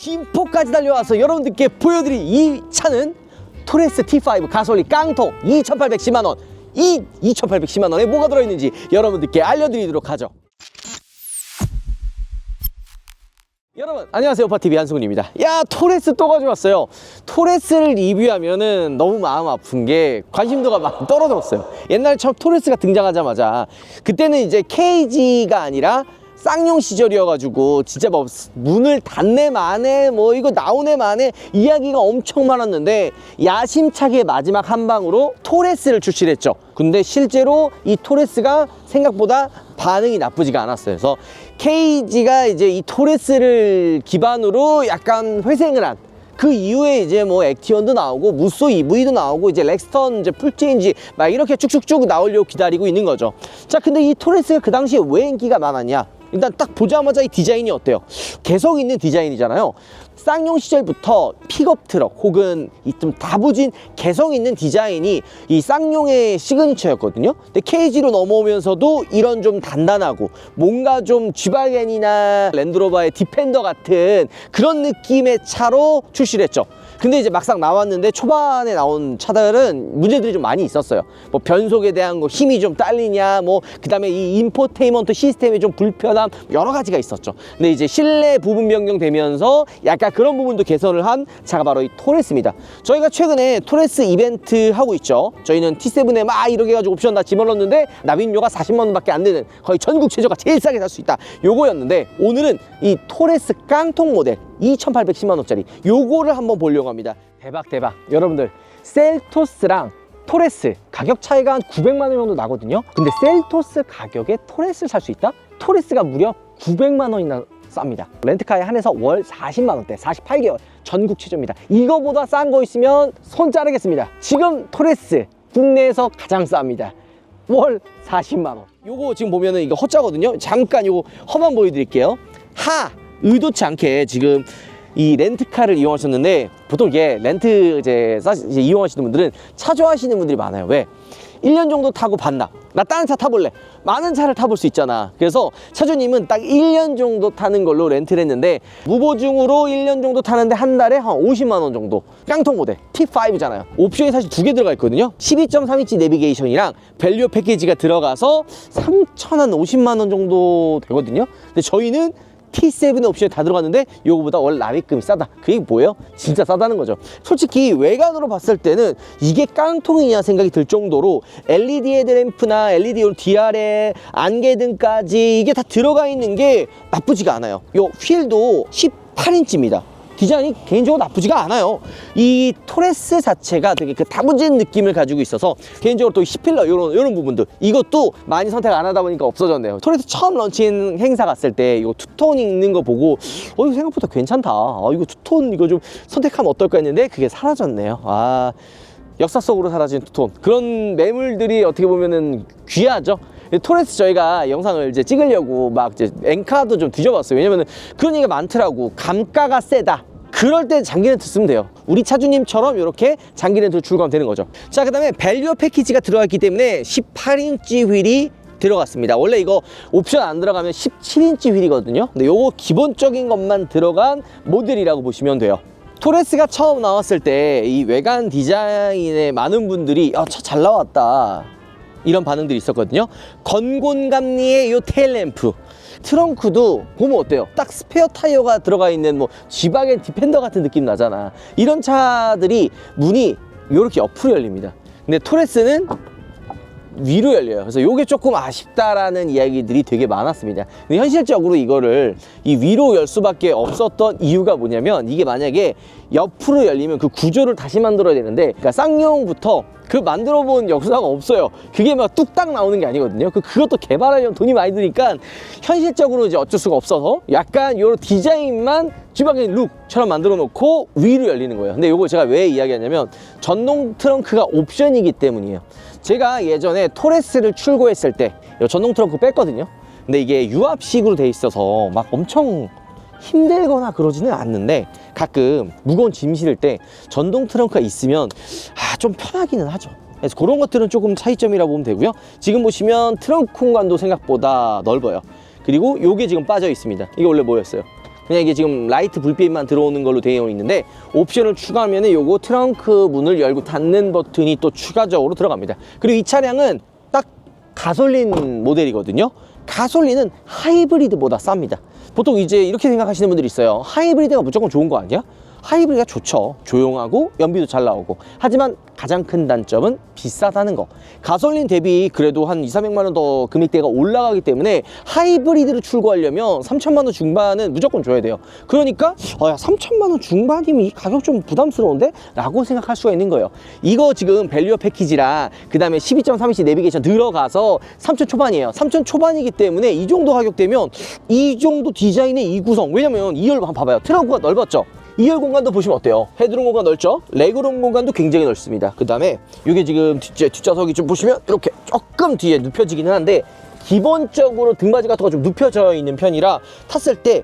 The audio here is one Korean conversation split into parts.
김포까지 달려와서 여러분들께 보여드릴 이 차는 토레스 T5 가솔린 깡통 2,810만 원. 이 2,810만 원에 뭐가 들어있는지 여러분들께 알려드리도록 하죠. 여러분 안녕하세요 오파TV 한승훈입니다 야 토레스 또 가져왔어요 토레스를 리뷰하면은 너무 마음 아픈 게 관심도가 막 떨어졌어요 옛날 처음 토레스가 등장하자마자 그때는 이제 KG가 아니라 쌍용 시절이어가지고 진짜 뭐 문을 닫네 마네 뭐 이거 나오네 마네 이야기가 엄청 많았는데 야심차게 마지막 한 방으로 토레스를 출시를 했죠 근데 실제로 이 토레스가 생각보다 반응이 나쁘지가 않았어요 그래서 KG가 이제 이 토레스를 기반으로 약간 회생을 한그 이후에 이제 뭐 액티언도 나오고 무쏘 EV도 나오고 이제 렉스턴 이제 풀체인지 막 이렇게 쭉쭉쭉 나오려고 기다리고 있는 거죠. 자, 근데 이 토레스가 그 당시에 왜 인기가 많았냐? 일단 딱 보자마자 이 디자인이 어때요? 개성 있는 디자인이잖아요. 쌍용 시절부터 픽업 트럭 혹은 이 좀 다부진 개성 있는 디자인이 이 쌍용의 시그니처였거든요. 근데 KG로 넘어오면서도 이런 좀 단단하고 뭔가 좀 G바겐이나 랜드로버의 디펜더 같은 그런 느낌의 차로 출시를 했죠. 근데 이제 막상 나왔는데 초반에 나온 차들은 문제들이 좀 많이 있었어요. 뭐 변속에 대한 거 힘이 좀 딸리냐, 뭐 그다음에 이 인포테인먼트 시스템의 좀 불편함 여러 가지가 있었죠. 근데 이제 실내 부분 변경되면서 약간 그런 부분도 개선을 한 차가 바로 이 토레스입니다. 저희가 최근에 토레스 이벤트 하고 있죠. 저희는 T7에 막 이렇게 해가지고 옵션 다 집어넣었는데 납입료가 40만 원 밖에 안 되는 거의 전국 최저가 제일 싸게 살 수 있다. 요거였는데 오늘은 이 토레스 깡통 모델 2,810만 원짜리 요거를 한번 보려고 합니다. 대박 대박. 여러분들 셀토스랑 토레스 가격 차이가 한 900만 원 정도 나거든요. 근데 셀토스 가격에 토레스를 살 수 있다? 토레스가 무려 900만 원이나 쌉니다. 렌트카에 한해서 월 40만 원대, 48개월 전국 최저입니다. 이거보다 싼 거 있으면 손 자르겠습니다. 지금 토레스 국내에서 가장 쌉니다. 월 40만 원. 요거 지금 보면은 이거 허자거든요. 잠깐 요거 허만 보여드릴게요. 하 의도치 않게 지금 이 렌트카를 이용하셨는데 보통 이게 렌트 이제, 이용하시는 분들은 차 좋아하시는 분들이 많아요. 왜? 1년 정도 타고 반납. 나 다른 차 타볼래. 많은 차를 타볼 수 있잖아. 그래서 차주님은 딱 1년 정도 타는 걸로 렌트를 했는데 무보증으로 1년 정도 타는데 한 달에 한 50만 원 정도. 깡통 모델 T5잖아요. 옵션이 사실 두 개 들어가 있거든요. 12.3인치 내비게이션이랑 밸류 패키지가 들어가서 3,050만 원 정도 되거든요. 근데 저희는 T7의 옵션이 다 들어갔는데 요거보다 월 납입금이 싸다. 그게 뭐예요? 진짜 싸다는 거죠. 솔직히 외관으로 봤을 때는 이게 깡통이냐 생각이 들 정도로 LED 헤드램프나 LED DR에 안개등까지 이게 다 들어가 있는 게 나쁘지가 않아요. 요 휠도 18인치입니다. 디자인이 개인적으로 나쁘지가 않아요. 이 토레스 자체가 되게 그 다부진 느낌을 가지고 있어서 개인적으로 또 히필러 이런 이런 부분들 이것도 많이 선택 안 하다 보니까 없어졌네요. 토레스 처음 런칭 행사 갔을 때 이거 투톤 있는 거 보고 어 이거 생각보다 괜찮다. 아 이거 투톤 이거 좀 선택하면 어떨까 했는데 그게 사라졌네요. 아 역사 속으로 사라진 투톤 그런 매물들이 어떻게 보면은 귀하죠. 토레스 저희가 영상을 이제 찍으려고 막 이제 엔카도 좀 뒤져봤어요. 왜냐면은 그런 얘기가 많더라고. 감가가 세다. 그럴 때 장기 렌트 쓰면 돼요. 우리 차주님처럼 이렇게 장기 렌트를 출고하면 되는 거죠. 자, 그 다음에 밸류 패키지가 들어갔기 때문에 18인치 휠이 들어갔습니다. 원래 이거 옵션 안 들어가면 17인치 휠이거든요. 근데 요거 기본적인 것만 들어간 모델이라고 보시면 돼요. 토레스가 처음 나왔을 때 이 외관 디자인에 많은 분들이 야, 차잘 나왔다. 이런 반응들이 있었거든요. 건곤감리의 요 테일램프. 트렁크도 보면 어때요? 딱 스페어 타이어가 들어가 있는 뭐 G바겐 디펜더 같은 느낌 나잖아. 이런 차들이 문이 이렇게 옆으로 열립니다. 근데 토레스는 위로 열려요. 그래서 이게 조금 아쉽다라는 이야기들이 되게 많았습니다. 근데 현실적으로 이거를 이 위로 열 수밖에 없었던 이유가 뭐냐면 이게 만약에 옆으로 열리면 그 구조를 다시 만들어야 되는데 그러니까 쌍용부터 그 만들어 본 역사가 없어요. 그게 막 뚝딱 나오는 게 아니거든요. 그 그것도 개발하려면 돈이 많이 드니까 현실적으로 이제 어쩔 수가 없어서 약간 요런 디자인만 쥐박인 룩처럼 만들어 놓고 위로 열리는 거예요. 근데 요거 제가 왜 이야기하냐면 전동 트렁크가 옵션이기 때문이에요. 제가 예전에 토레스를 출고했을 때요 전동 트렁크 뺐거든요. 근데 이게 유압식으로 돼 있어서 막 엄청 힘들거나 그러지는 않는데 가끔 무거운 짐 실을 때 전동 트렁크가 있으면 아 좀 편하기는 하죠. 그래서 그런 것들은 조금 차이점이라고 보면 되고요. 지금 보시면 트렁크 공간도 생각보다 넓어요. 그리고 요게 지금 빠져 있습니다. 이게 원래 뭐였어요? 그냥 이게 지금 라이트 불빛만 들어오는 걸로 되어 있는데 옵션을 추가하면 요거 트렁크 문을 열고 닫는 버튼이 또 추가적으로 들어갑니다. 그리고 이 차량은 딱 가솔린 모델이거든요. 가솔린은 하이브리드보다 쌉니다. 보통 이제 이렇게 생각하시는 분들이 있어요. 하이브리드가 무조건 좋은 거 아니야? 하이브리드가 좋죠. 조용하고 연비도 잘 나오고. 하지만 가장 큰 단점은 비싸다는 거. 가솔린 대비 그래도 한 2, 300만 원 더 금액대가 올라가기 때문에 하이브리드를 출고하려면 3천만 원 중반은 무조건 줘야 돼요. 그러니까 어, 야 3천만 원 중반이면 이 가격 좀 부담스러운데? 라고 생각할 수가 있는 거예요. 이거 지금 밸류어 패키지랑 그 다음에 12.3인치 내비게이션 들어가서 3천 초반이에요. 3천 초반이기 때문에 이 정도 가격대면 이 정도 디자인의 이 구성 왜냐면 2열 한번 봐봐요. 트렁크가 넓었죠? 2열 공간도 보시면 어때요? 헤드룸 공간 넓죠? 레그룸 공간도 굉장히 넓습니다. 그 다음에 이게 지금 뒷, 뒷좌석이 좀 보시면 이렇게 조금 뒤에 눕혀지기는 한데 기본적으로 등받이 같은 거 좀 눕혀져 있는 편이라 탔을 때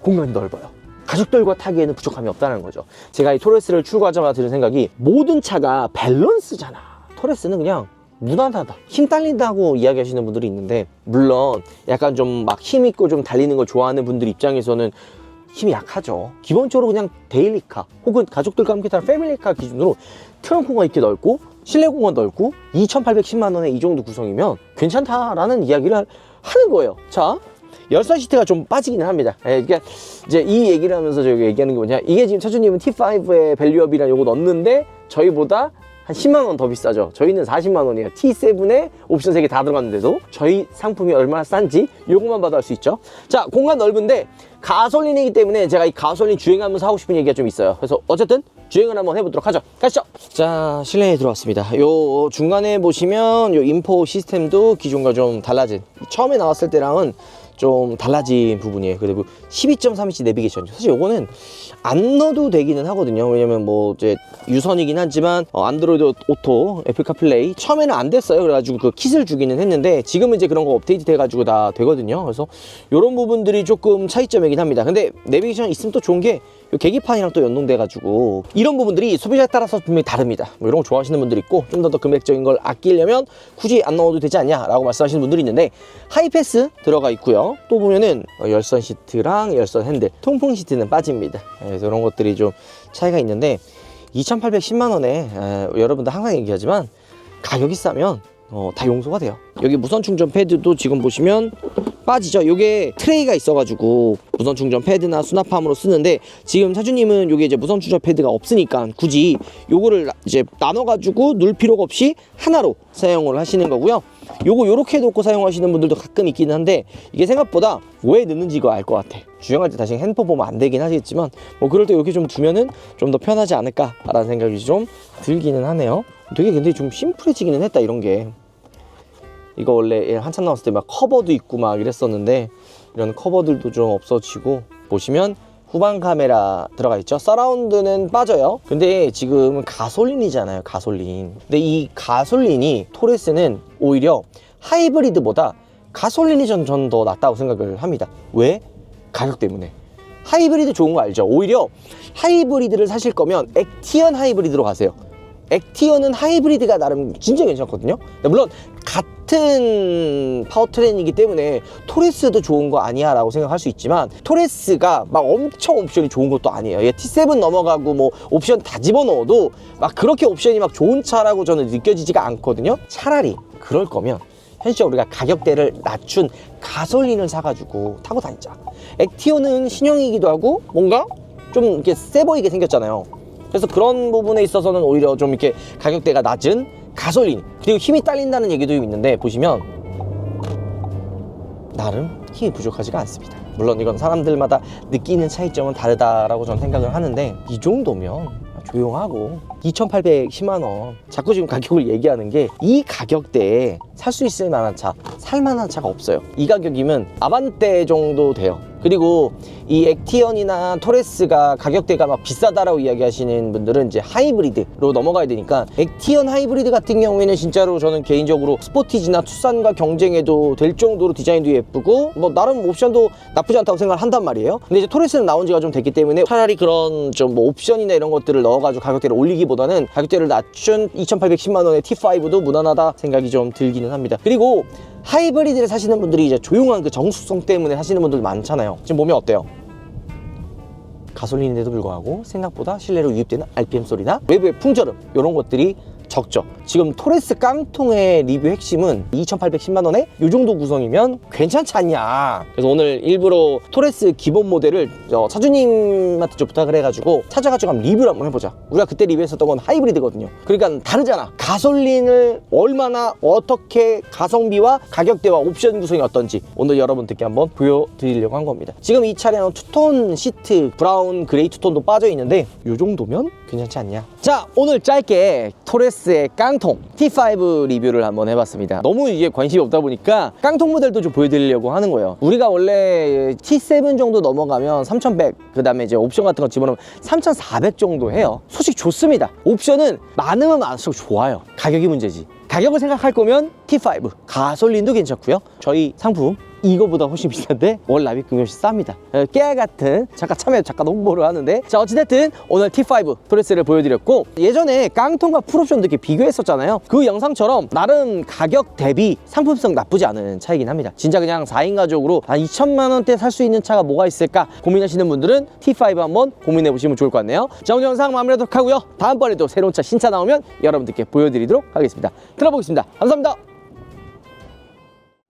공간이 넓어요. 가족들과 타기에는 부족함이 없다는 거죠. 제가 이 토레스를 출고하자마자 드는 생각이 모든 차가 밸런스잖아. 토레스는 그냥 무난하다. 힘 딸린다고 이야기하시는 분들이 있는데 물론 약간 좀 막 힘 있고 좀 달리는 걸 좋아하는 분들 입장에서는 힘이 약하죠. 기본적으로 그냥 데일리카 혹은 가족들과 함께 타는 패밀리카 기준으로 트렁크 공간 이렇게 넓고 실내 공간 넓고 2,810만 원에 이 정도 구성이면 괜찮다라는 이야기를 하는 거예요. 자, 열선 시트가 좀 빠지기는 합니다. 예, 그러니까 이제 이 얘기를 하면서 저기 얘기하는 게 뭐냐? 이게 지금 차주님은 T5에 밸류업이랑 요거 넣는데 저희보다 한 10만 원 더 비싸죠. 저희는 40만 원이에요. T7에 옵션 3개 다 들어갔는데도 저희 상품이 얼마나 싼지 요것만 봐도 알 수 있죠. 자, 공간 넓은데 가솔린이기 때문에 제가 이 가솔린 주행하면서 하고 싶은 얘기가 좀 있어요. 그래서 어쨌든 주행을 한번 해보도록 하죠. 가시죠. 자, 실내에 들어왔습니다. 요 중간에 보시면 요 인포 시스템도 기존과 좀 달라진 처음에 나왔을 때랑은 좀 달라진 부분이에요. 그리고 12.3인치 내비게이션이죠. 사실 요거는 안 넣어도 되기는 하거든요. 왜냐면 뭐 이제 유선이긴 하지만 어, 안드로이드 오토, 애플 카플레이 처음에는 안 됐어요. 그래가지고 그 킷을 주기는 했는데 지금은 이제 그런 거 업데이트 돼가지고 다 되거든요. 그래서 이런 부분들이 조금 차이점이 긴 합니다. 근데 내비게이션 있으면 또 좋은 게요 계기판이랑 또 연동돼가지고 이런 부분들이 소비자에 따라서 분명히 다릅니다. 뭐 이런 거 좋아하시는 분들이 있고 좀 더 더 금액적인 걸 아끼려면 굳이 안 넣어도 되지 않냐 라고 말씀하시는 분들이 있는데 하이패스 들어가 있고요. 또 보면은 어, 열선 시트랑 열선 핸들, 통풍 시트는 빠집니다. 예, 그래서 이런 것들이 좀 차이가 있는데 2,810만 원에 에, 여러분들 항상 얘기하지만 가격이 싸면 어, 다 용서가 돼요. 여기 무선 충전 패드도 지금 보시면 빠지죠. 요게 트레이가 있어가지고 무선 충전 패드나 수납함으로 쓰는데 지금 사주님은 요게 이제 무선 충전 패드가 없으니까 굳이 요거를 나- 이제 나눠가지고 눌 필요가 없이 하나로 사용을 하시는 거고요. 요거 요렇게 놓고 사용하시는 분들도 가끔 있기는 한데 이게 생각보다 왜 넣는지 이거 알 것 같아. 주행할 때 다시 핸드폰 보면 안 되긴 하겠지만 뭐 그럴 때 이렇게 좀 두면은 좀 더 편하지 않을까라는 생각이 좀 들기는 하네요. 되게 근데 좀 심플해지기는 했다 이런 게. 이거 원래 얘 한참 나왔을 때 막 커버도 있고 막 이랬었는데 이런 커버들도 좀 없어지고 보시면 후방 카메라 들어가 있죠? 서라운드는 빠져요. 근데 지금 가솔린이잖아요 가솔린. 근데 이 가솔린이 토레스는 오히려 하이브리드보다 가솔린이 전 전 더 낫다고 생각을 합니다. 왜? 가격 때문에. 하이브리드 좋은 거 알죠? 오히려 하이브리드를 사실 거면 액티언 하이브리드로 가세요 액티어는 하이브리드가 나름 진짜 괜찮거든요. 물론 같은 파워트레인이기 때문에 토레스도 좋은 거 아니야 라고 생각할 수 있지만 토레스가 막 엄청 옵션이 좋은 것도 아니에요. 얘 T7 넘어가고 뭐 옵션 다 집어넣어도 막 그렇게 옵션이 막 좋은 차라고 저는 느껴지지가 않거든요. 차라리 그럴 거면 현실적으로 우리가 가격대를 낮춘 가솔린을 사가지고 타고 다니자. 액티오는 신형이기도 하고 뭔가 좀 이렇게 세 보이게 생겼잖아요. 그래서 그런 부분에 있어서는 오히려 좀 이렇게 가격대가 낮은 가솔린 그리고 힘이 딸린다는 얘기도 있는데 보시면 나름 힘이 부족하지가 않습니다. 물론 이건 사람들마다 느끼는 차이점은 다르다라고 저는 생각을 하는데 이 정도면 조용하고 2,810만 원 자꾸 지금 가격을 얘기하는 게 이 가격대에 살 수 있을 만한 차, 살 만한 차가 없어요. 이 가격이면 아반떼 정도 돼요. 그리고 이 액티언이나 토레스가 가격대가 막 비싸다라고 이야기하시는 분들은 이제 하이브리드로 넘어가야 되니까 액티언 하이브리드 같은 경우에는 진짜로 저는 개인적으로 스포티지나 투싼과 경쟁해도 될 정도로 디자인도 예쁘고 뭐 나름 옵션도 나쁘지 않다고 생각을 한단 말이에요. 근데 이제 토레스는 나온 지가 좀 됐기 때문에 차라리 그런 좀 뭐 옵션이나 이런 것들을 넣어가지고 가격대를 올리기보다는 가격대를 낮춘 2,810만 원의 T5도 무난하다 생각이 좀 들기는 합니다. 그리고 하이브리드를 사시는 분들이 이제 조용한 그 정숙성 때문에 하시는 분들 많잖아요. 지금 보면 어때요? 가솔린인데도 불구하고 생각보다 실내로 유입되는 RPM 소리나 외부의 풍절음 이런 것들이 적죠. 지금 토레스 깡통의 리뷰 핵심은 2,810만 원에 이 정도 구성이면 괜찮지 않냐. 그래서 오늘 일부러 토레스 기본 모델을 저 차주님한테 좀 부탁을 해가지고 찾아가지고 한번 리뷰를 한번 해보자. 우리가 그때 리뷰했었던 건 하이브리드거든요. 그러니까 다르잖아. 가솔린을 얼마나 어떻게 가성비와 가격대와 옵션 구성이 어떤지 오늘 여러분들께 한번 보여드리려고 한 겁니다. 지금 이 차량은 투톤 시트 브라운 그레이 투톤도 빠져 있는데 이 정도면 괜찮지 않냐? 자 오늘 짧게 토레스의 깡통 T5 리뷰를 한번 해봤습니다. 너무 이게 관심이 없다 보니까 깡통 모델도 좀 보여드리려고 하는 거예요. 우리가 원래 T7 정도 넘어가면 3100, 그 다음에 이제 옵션 같은 거 집어넣으면 3400 정도 해요. 솔직히 좋습니다. 옵션은 많으면 많을수록 좋아요. 가격이 문제지. 가격을 생각할 거면 T5 가솔린도 괜찮고요. 저희 상품 이거보다 훨씬 비싼데 월 납입금이 훨씬 쌉니다. 어, 깨알 같은 잠깐 참여 잠깐 홍보를 하는데 자 어찌됐든 오늘 T5 토레스를 보여드렸고 예전에 깡통과 풀옵션도 이렇게 비교했었잖아요. 그 영상처럼 나름 가격 대비 상품성 나쁘지 않은 차이긴 합니다. 진짜 그냥 4인 가족으로 한 2천만 원대 살 수 있는 차가 뭐가 있을까 고민하시는 분들은 T5 한번 고민해 보시면 좋을 것 같네요. 자 오늘 영상 마무리하도록 하고요. 다음번에도 새로운 차 신차 나오면 여러분들께 보여드리도록 하겠습니다. 들어보겠습니다. 감사합니다.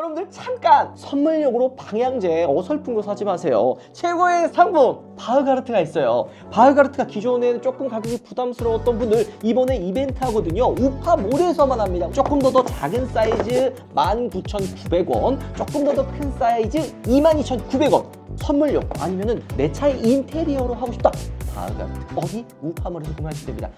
여러분들 잠깐 선물용으로 방향제 어설픈 거 사지 마세요. 최고의 상품 바흐가르트가 있어요. 바흐가르트가 기존에는 조금 가격이 부담스러웠던 분들 이번에 이벤트 하거든요. 우파 몰에서만 합니다. 조금 더 더 작은 사이즈 19,900원, 조금 더 더 큰 사이즈 22,900원. 선물용 아니면은 내 차의 인테리어로 하고 싶다. 바흐가르트 어디 우파 몰에서 구매하시면 됩니다.